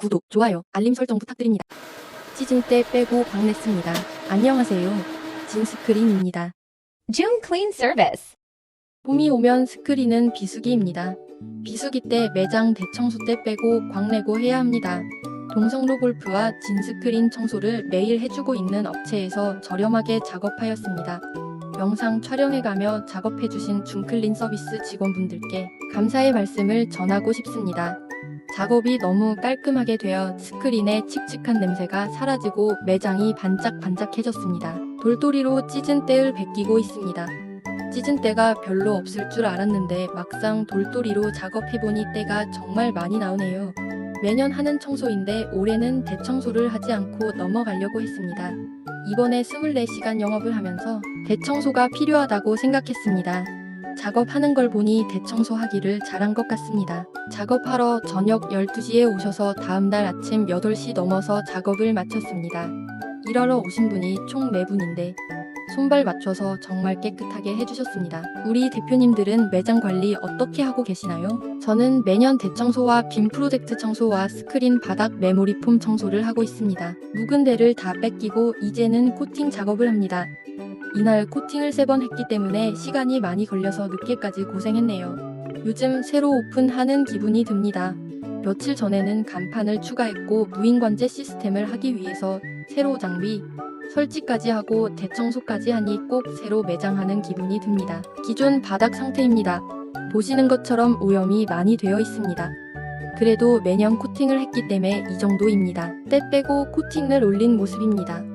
구독, 좋아요, 알림 설정 부탁드립니다. 시즌 때 빼고 광냈습니다. 안녕하세요. 진스크린입니다. June Clean Service. 봄이 오면 스크린은 비수기입니다. 비수기 때 매장 대청소 때 빼고 광내고 해야 합니다. 동성로 골프와 진스크린 청소를 매일 해주고 있는 업체에서 저렴하게 작업하였습니다. 영상 촬영해가며 작업해주신 중클린 서비스 직원분들께 감사의 말씀을 전하고 싶습니다. 작업이 너무 깔끔하게 되어 스크린의 칙칙한 냄새가 사라지고 매장이 반짝반짝해졌습니다. 돌돌이로 찢은 때를 베끼고 있습니다. 찢은 때가 별로 없을 줄 알았는데 막상 돌돌이로 작업해보니 때가 정말 많이 나오네요. 매년 하는 청소인데 올해는 대청소를 하지 않고 넘어가려고 했습니다. 이번에 24시간 영업을 하면서 대청소가 필요하다고 생각했습니다. 작업하는 걸 보니 대청소하기를 잘한 것 같습니다. 작업하러 저녁 12시에 오셔서 다음날 아침 8시 넘어서 작업을 마쳤습니다. 일하러 오신 분이 총 4분인데 손발 맞춰서 정말 깨끗하게 해주셨습니다. 우리 대표님들은 매장 관리 어떻게 하고 계시나요? 저는 매년 대청소와 빔 프로젝트 청소와 스크린 바닥 메모리 폼 청소를 하고 있습니다. 묵은 데를 다 뺏기고 이제는 코팅 작업을 합니다. 이날 코팅을 세 번 했기 때문에 시간이 많이 걸려서 늦게까지 고생했네요. 요즘 새로 오픈하는 기분이 듭니다. 며칠 전에는 간판을 추가했고 무인관제 시스템을 하기 위해서 새로 장비, 설치까지 하고 대청소까지 하니 꼭 새로 매장하는 기분이 듭니다. 기존 바닥 상태입니다. 보시는 것처럼 오염이 많이 되어 있습니다. 그래도 매년 코팅을 했기 때문에 이 정도입니다. 때 빼고 코팅을 올린 모습입니다.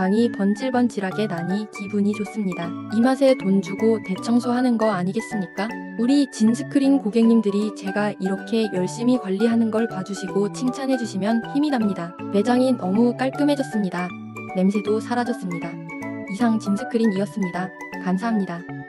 광이 번질번질하게 나니 기분이 좋습니다. 이 맛에 돈 주고 대청소하는 거 아니겠습니까? 우리 진스크린 고객님들이 제가 이렇게 열심히 관리하는 걸 봐주시고 칭찬해주시면 힘이 납니다. 매장이 너무 깔끔해졌습니다. 냄새도 사라졌습니다. 이상 진스크린이었습니다. 감사합니다.